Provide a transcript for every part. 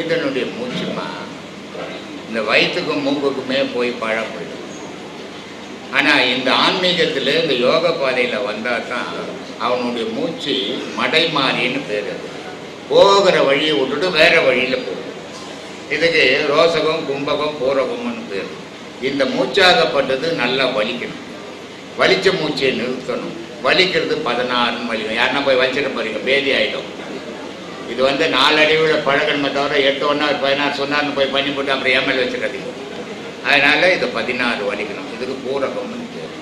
மனிதனுடைய மூச்சுமா இந்த வயிற்றுக்கும் மூக்குக்குமே போய் பழப்படும். ஆனால் இந்த ஆன்மீகத்தில் இந்த யோக பாதையில் வந்தால் தான் அவனுடைய மூச்சு மடைமாறின்னு பேர் போகிற வழியை விட்டுட்டு வேறு வழியில் போகும். இதுக்கு ரோசகம் கும்பகம் பூரகம்னு பேர். இந்த மூச்சாகப்பட்டது நல்லா வலிக்கணும். வலிச்ச மூச்சையை நிறுத்தணும். வலிக்கிறது பதினாறுன்னு வலிக்கும். யாருன்னா போய் வலிச்சிட போகிறீங்க பேதி ஆகிடும் இது வந்து நாலடிவில் பழகணுமே தவிர எட்டு ஒன்றா ஒரு பதினாறு சொன்னார்னு போய் பண்ணி போட்டு அப்புறம் ஏமல் வச்சுக்காதீங்க. அதனால் இது பதினாறு வலிக்கணும். இதுக்கு பூரகம்னு பேர்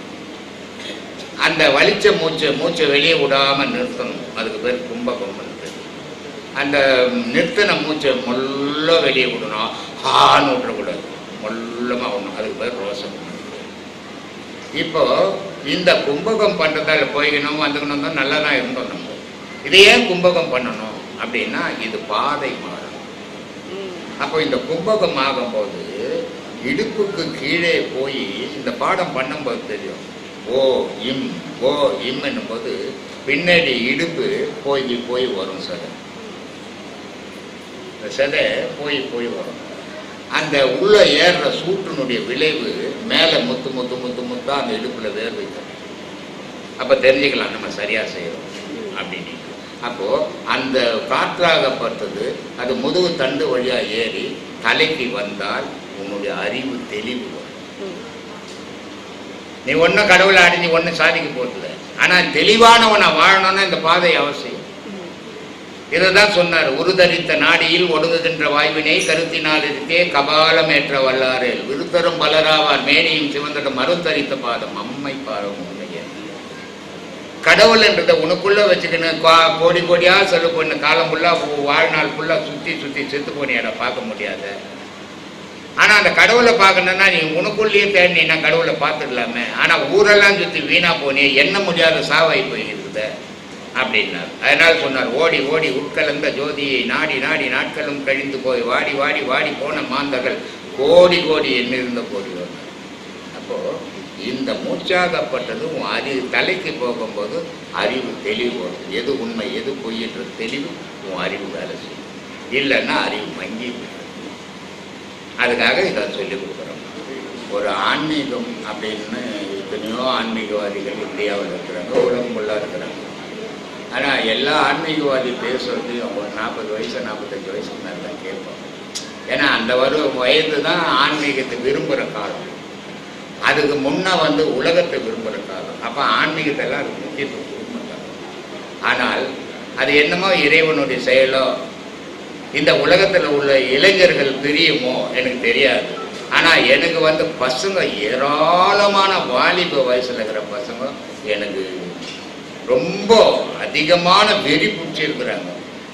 அந்த வலிச்ச மூச்சு மூச்சை வெளியே விடாமல் நிறுத்தணும். அதுக்கு பேர் கும்பகம்னு பேர் அந்த நிறுத்தின மூச்சை முள்ள வெளியே விடணும். ஹான்னு விட்டுறக்கூடாது. முள்ளமாக விடணும். அதுக்கு பேர் ரோசம் இப்போ இந்த கும்பகம் பண்ணுறதால போய்கணும் வந்துக்கணும் தான் நல்லா தான் இருந்தோம் நம்ம. இதை ஏன் கும்பகம் பண்ணணும்? அப்படின்னா இது பாதை மாறும். அப்போ இந்த கும்பகம் ஆகும்போது இடுப்புக்கு கீழே போய் இந்த பாடம் பண்ணும்போது தெரியும். ஓ இம் ஓ இம் போது பின்னாடி இடுப்பு போய் போய் வரும் சதை இந்த சதை போய் போய் வரும். அந்த உள்ள ஏறுற சூட்டினுடைய விளைவு மேலே முத்து முத்து முத்து முத்தா அந்த இடுப்புல வேர் வைக்கும் அப்போ தெரிஞ்சுக்கலாம் நம்ம சரியா செய்யறோம் அப்படின்னு அப்போ அந்த காற்றாகப்பட்டது அது முதுகு தண்டு வழியா ஏறி தலைக்கு வந்தால் உன்னுடைய அறிவு தெளிவு வரும். நீ ஒன்றும் கடவுளை அடைஞ்சு ஒன்றும் சாதிக்க போறதில்ல ஆனால் தெளிவானவனை வாழணும்னா இந்த பாதை அவசியம். இதை தான் சொன்னார் உருதரித்த நாடியில் ஒடுங்குகின்ற வாய்வினை கருத்தினால் இருக்கே கபாலம் ஏற்ற வல்லாறு. விருத்தரும் பலராவார் மேனியும் சிவந்தடும் மறுத்தரித்த பாதம். அம்மை பாரம் கடவுள்ன்றத உனக்குள்ளே உனக்குள்ள வச்சுக்கணும் கா- கோடி கோடியா செலவு பண்ண காலம் ஃபுல்லாக வாழ்நாள் ஃபுல்லா சுத்தி சுத்தி செத்து போனியாட பார்க்க முடியாது. ஆனா அந்த கடவுளை பார்க்கணும்னா நீ உனக்குள்ளேயே தேடினா கடவுளை பார்த்துடலாமே. ஆனா ஊரெல்லாம் சுத்தி வீணா போனியே எண்ண முடியாத சாவாய் போயிருக்குது? அப்படின்னார். அதனால சொன்னார் ஓடி ஓடி உட்கலந்த ஜோதியை நாடி நாடி நாட்களும் கழிந்து போய் வாடி வாடி வாடி போன மாந்தர்கள் கோடி கோடி எண்ணிருந்த கோடி வந்தார் அப்போ இந்த மூச்சாகப்பட்டது உன் அறிவு தலைக்கு போகும்போது அறிவு தெளிவு வரும். எது உண்மை எது பொய்யன்ற தெளிவு உன் அறிவு வேலை செய்யும். இல்லைன்னா அறிவு மங்கி அதுக்காக இதை சொல்லி கொடுக்குறோம். ஒரு ஆன்மீகம் அப்படின்னு எத்தனையோ ஆன்மீகவாதிகள் இந்தியாவில் இருக்கிறாங்க உலகம் ஃபுல்லாக இருக்கிறாங்க. ஆனால் எல்லா ஆன்மீகவாதி பேசுறது அவங்க ஒரு நாற்பது வயசு நாற்பத்தஞ்சு வயசுக்கு மேலே தான் கேட்பாங்க. ஏன்னா அந்த ஒரு வயது தான் ஆன்மீகத்தை விரும்புகிற காலம். அதுக்கு முன்னே வந்து உலகத்தை விரும்புகிறாங்க அப்போ ஆன்மீகத்தெல்லாம் அதுக்கு முக்கியத்துவம் கொடுக்க ஆனால் அது என்னமோ இறைவனுடைய செயலோ இந்த உலகத்தில் உள்ள இளைஞர்கள் பிரியுமோ எனக்கு தெரியாது. ஆனால் எனக்கு வந்து பசங்க ஏராளமான வாலிப வயசில் இருக்கிற பசங்க எனக்கு ரொம்ப அதிகமான வெறி பிடிச்சி இருக்கிறாங்க.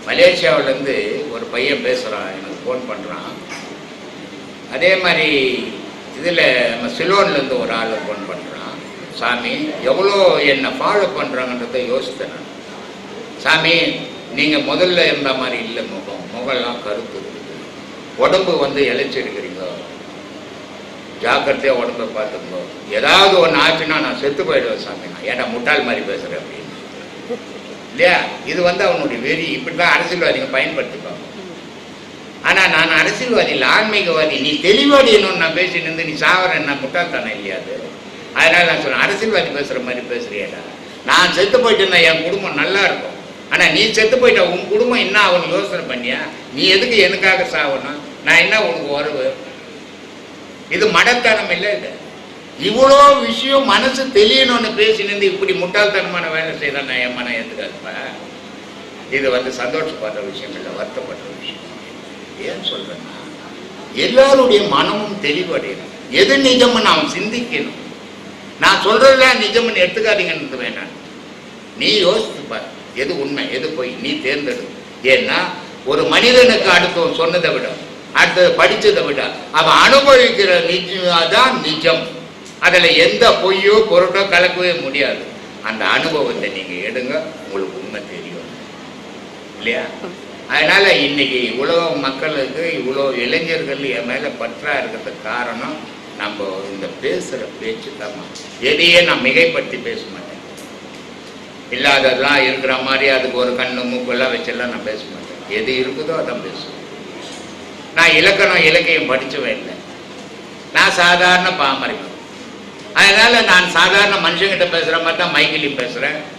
மலேசியாவிலேருந்து ஒரு பையன் பேசுகிறான் எனக்கு ஃபோன் பண்ணுறான் அதே மாதிரி இதில் நம்ம சிலோன்லேருந்து ஒரு ஆள் ஃபோன் பண்ணுறான் சாமி எவ்வளோ என்னை ஃபாலோ பண்ணுறாங்கன்றதை யோசித்தேன் நான். சாமி நீங்கள் முதல்ல இருந்த மாதிரி இல்லை முகம். முகம்லாம் கருத்து. உடம்பு வந்து இழைச்சிருக்கிறீங்க. ஜாக்கிரதையாக உடம்பை பார்த்துக்கோ. ஏதாவது ஒன்று ஆச்சுன்னா நான் செத்து போயிடுவேன் சாமி. நான் ஏன்டா முட்டாள் மாதிரி பேசுகிறேன் அப்படின்னு. இல்லையா? இது வந்து அவனுடைய வெறி. இப்படி தான் அரசியல்வாதிங்க பயன்படுத்திப்பாங்க. அரசியல்வாதி இல்லை ஆன்மீகவாதி நீ தெளிவாடி என்னன்னு நான் பேசிட்டு இருந்து நீ சாவர என்ன முட்டாள்தானே இல்லையா அது அதனால நான் சொல்கிறேன் அரசியல்வாதி பேசுகிற மாதிரி பேசுறியாடா. நான் செத்து போயிட்டேன்னா என் குடும்பம் நல்லா இருக்கும். ஆனால் நீ செத்து போயிட்ட உன் குடும்பம் என்ன அவன் யோசனை பண்ணியா? நீ எதுக்கு எனக்காக சாவணும்? நான் என்ன உனக்கு உறவு இது மடத்தனம் இல்லை இது. இவ்வளோ விஷயம் மனசு தெரியணும்னு பேசினது இப்படி முட்டாள்தனமான வேலை செய்தால் நான் என் மனம் ஏற்றுக்காதுப்பா இது வந்து சந்தோஷப்படுற விஷயம் இல்லை வருத்தப்படுற விஷயம். ஏன் சொல்றேன்னா எல்லாருடைய மனமும் தெளிவடையணும். எது நிஜம்னு நாம் சிந்திக்கணும். நான் சொல்றதெல்லாம் நிஜம்னு எடுத்துக்காதீங்கன்னு வேணாம் நீ யோசித்து பார். எது உண்மை எது பொய் நீ தேர்ந்தெடு. ஏன்னா ஒரு மனிதனுக்கு அடுத்தவன் சொன்னதை விட அடுத்தது படித்ததை விட அவன் அனுபவிக்கிற நிஜம் தான் நிஜம். அதில் எந்த பொய்யோ பொருட்டோ கலக்கவே முடியாது. அந்த அனுபவத்தை நீங்கள் எடுங்க. உங்களுக்கு உண்மை தெரியும். இல்லையா? அதனால இன்னைக்கு இவ்வளோ மக்களுக்கு இவ்வளோ இளைஞர்கள் என் மேல பற்றா இருக்கிறதுக்கு காரணம் நம்ம இந்த பேசுற பேச்சு தான். எதையே நான் மிகைப்படுத்தி பேச மாட்டேன். இல்லாததெல்லாம் இருக்கிற மாதிரி அதுக்கு ஒரு கண்ணு மூக்கெல்லாம் வச்செல்லாம் நான் பேச மாட்டேன். எது இருக்குதோ அதான் பேசுவேன். நான் இலக்கணம் இலக்கியம் படித்தவன் இல்லை. நான் சாதாரண பாமரிப்பேன். அதனால நான் சாதாரண மனுஷங்கிட்ட பேசுற மாதிரி தான் மைக்கிலையும்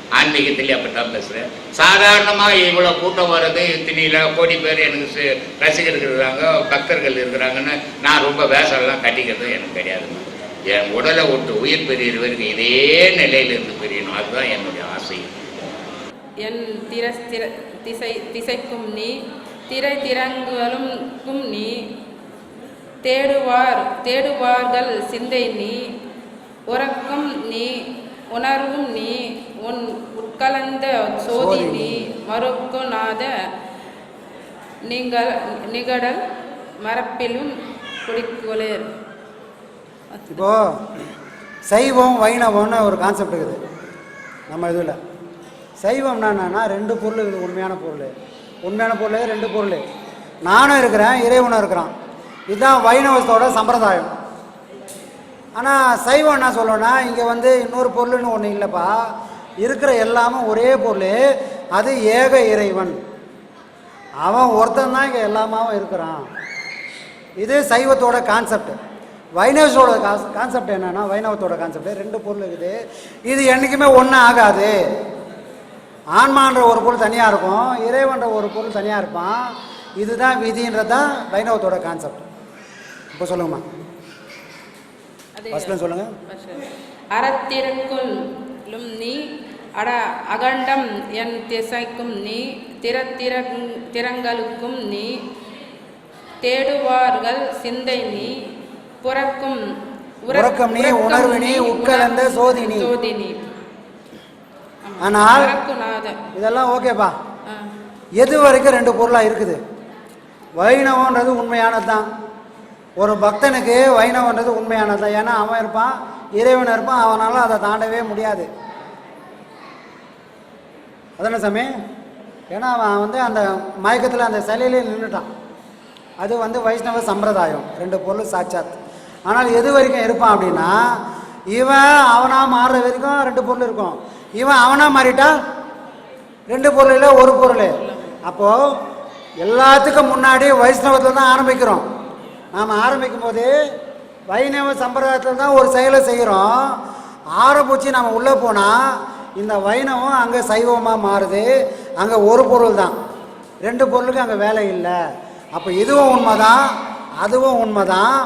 ஆன்மீகத்தில் அப்படி அப்படித்தான் பேசுகிறேன் சாதாரணமாக இவ்வளோ கூட்டம் வர்றது இத்தினியில் கோடி பேர் எனக்கு ரசிகர்கள் இருக்கிறாங்க பக்தர்கள் இருக்கிறாங்கன்னு நான் ரொம்ப வேஷம்லாம் கட்டிக்கிறது எனக்கு கிடையாது. என் உடலை விட்டு உயிர் பெரியது வரைக்கும் இதே நிலையில் இருந்து பெரியணும். அதுதான் என்னுடைய ஆசை. என் திர திர திசை திசைக்கும் நீ திரை திறங்களுக்கும் நீ தேடுவார் தேடுவார்கள் சிந்தை நீ உறக்கும் நீ உணர்வும் நீ உன் உட்கலந்த சோதி நீ மறுக்குநாத நீங்கள் நிகடல் மரப்பிலும் குடிக்குளேர். இப்போ சைவம் வைணவம்னு ஒரு கான்செப்ட் இருக்குது. நம்ம இதில். சைவம்னா என்னன்னா ரெண்டு பொருள் இருக்குது உண்மையான பொருள். உண்மையான பொருள் ரெண்டு பொருள். நானும் இருக்கிறேன் இறைவனும் இருக்கிறான். இதுதான் வைணவத்தோட சம்பிரதாயம். ஆனால் சைவம் என்ன சொல்லணும்னா இங்கே வந்து இன்னொரு பொருள்னு ஒன்று இல்லைப்பா. இருக்கிற எல்லாமே ஒரே பொருள் அது ஏக இறைவன். அவன் ஒருத்தன் தான் இங்கே எல்லாமாவும் இருக்கிறான். இது சைவத்தோட கான்செப்ட் வைணவத்தோட கான்செப்ட் என்னன்னா வைணவத்தோட கான்செப்ட் ரெண்டு பொருள் இருக்குது. இது என்றைக்குமே ஒன்றும் ஆகாது. ஆன்மான்ற ஒரு பொருள் தனியாக இருக்கும் இறைவன்ற ஒரு பொருள் தனியாக இருப்பான். இதுதான் விதின்றது தான் வைணவத்தோட கான்செப்ட் இப்போ சொல்லுங்கம்மா. அதே ஃபர்ஸ்ட்ல சொல்லுங்க. அறத்திற்குள்ளும் நீ அட அகண்டம் என் திசைக்கும் நீ திறத்திர திறங்களுக்கும் நீ தேடுவார்கள் சிந்தை நீ புறக்கும் உறக்- உறக்கம் நீ, உணர்வு நீ, உட்கலந்த சோதி நீ. சோதி நீ ஆமா. ஆனால். இதெல்லாம் ஓகேப்பா. எது வரைக்கும் ரெண்டு பொருளாக இருக்குது வைணவன்றது உண்மையானது தான் ஒரு பக்தனுக்கு வைணவன்றது உண்மையானது தான் ஏன்னா அவன் இருப்பான் இறைவன் இருப்பான் அவனால் அதை தாண்டவே முடியாது அதானே சாமி? ஏன்னா அவன் வந்து அந்த மயக்கத்தில் அந்த சிலையிலே நின்றுட்டான் அது வந்து வைஷ்ணவ சம்பிரதாயம் ரெண்டு பொருள் சாட்சாத். ஆனால் எது வரைக்கும் இருப்பான் அப்படின்னா இவன் அவனாக மாறுற வரைக்கும் ரெண்டு பொருள் இருக்கும். இவன் அவனாக மாறிட்டா ரெண்டு பொருள் இல்லை ஒரு பொருள் அப்போது எல்லாத்துக்கும் முன்னாடி வைஷ்ணவத்தில் தான் ஆரம்பிக்கிறோம். நாம் ஆரம்பிக்கும் போது வைணவ சம்பிரதாயத்தில் தான் ஒரு செயலை செய்கிறோம் ஆரம்பித்து நம்ம உள்ளே போனால் இந்த வைணவம் அங்கே சைவமாக மாறுது. அங்கே ஒரு பொருள் தான் ரெண்டு பொருளுக்கு அங்கே வேலை இல்லை. அப்போ இதுவும் உண்மை தான் அதுவும் உண்மை தான்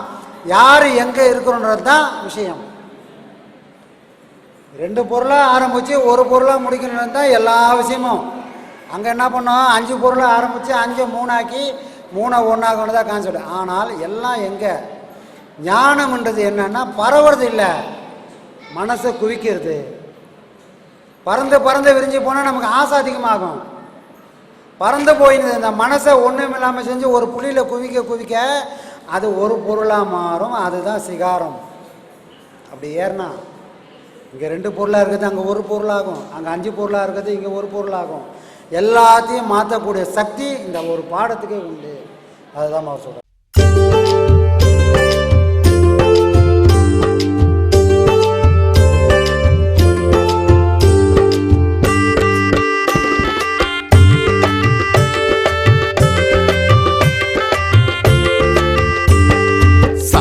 யார் எங்கே இருக்கிறோன்றது தான் விஷயம். ரெண்டு பொருளாக ஆரம்பித்து ஒரு பொருளாக முடிக்கணும்னு தான் எல்லா விஷயமும். அங்கே என்ன பண்ணோம்? அஞ்சு பொருளாக ஆரம்பித்து அஞ்சு மூணாக்கி மூணை ஒன்றாகணும் தான் கான்செப்ட் ஆனால் எல்லாம் எங்கே? ஞானம்ன்றது என்னன்னா பரவுறது இல்லை. மனசை குவிக்கிறது. பறந்து பறந்து விரிஞ்சு போனால் நமக்கு ஆசை அதிகமாகும். பறந்து போயினது இந்த மனசை ஒன்றும் இல்லாமல் செஞ்சு ஒரு புள்ளியில் குவிக்க குவிக்க அது ஒரு பொருளாக மாறும். அதுதான் சிகாரம். அப்படி ஏறினா இங்கே ரெண்டு பொருளாக இருக்குது அங்கே ஒரு பொருளாகும். அங்கே அஞ்சு பொருளாக இருக்குது இங்கே ஒரு பொருளாகும். எல்லாத்தையும் மாற்றக்கூடிய சக்தி இந்த ஒரு பாடத்துக்கே உண்டு. அதுதான் அவர் சொல்கிறார்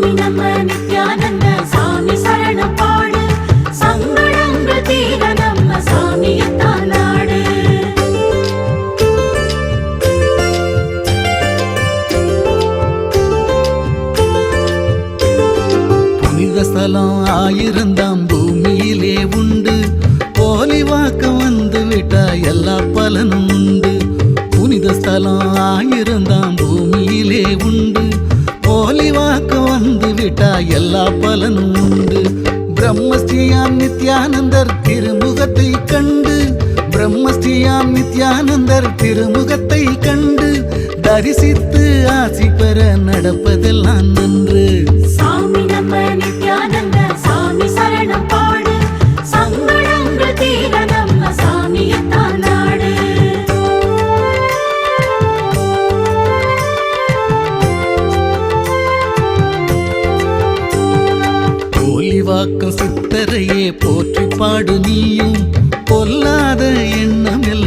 சாமி நம்ம நித்யானந்த சாமி சரணம் பாடு சங்கடங்கள் தீர நித்யானந்தர் திருமுகத்தை கண்டு தரிசித்து ஆசி பெற நடப்பதெல்லாம் நன்று. சாமி நம்ம நித்யானந்த சாமி சரணம் பாடு. சங்கடங்கள் தீர நம்ம சாமியத்தான் நாடு. போலிவாக்கம் சித்தரையே போற்றி பாடு நீயும். பொல்லாத எண்ணம் எல்லாம்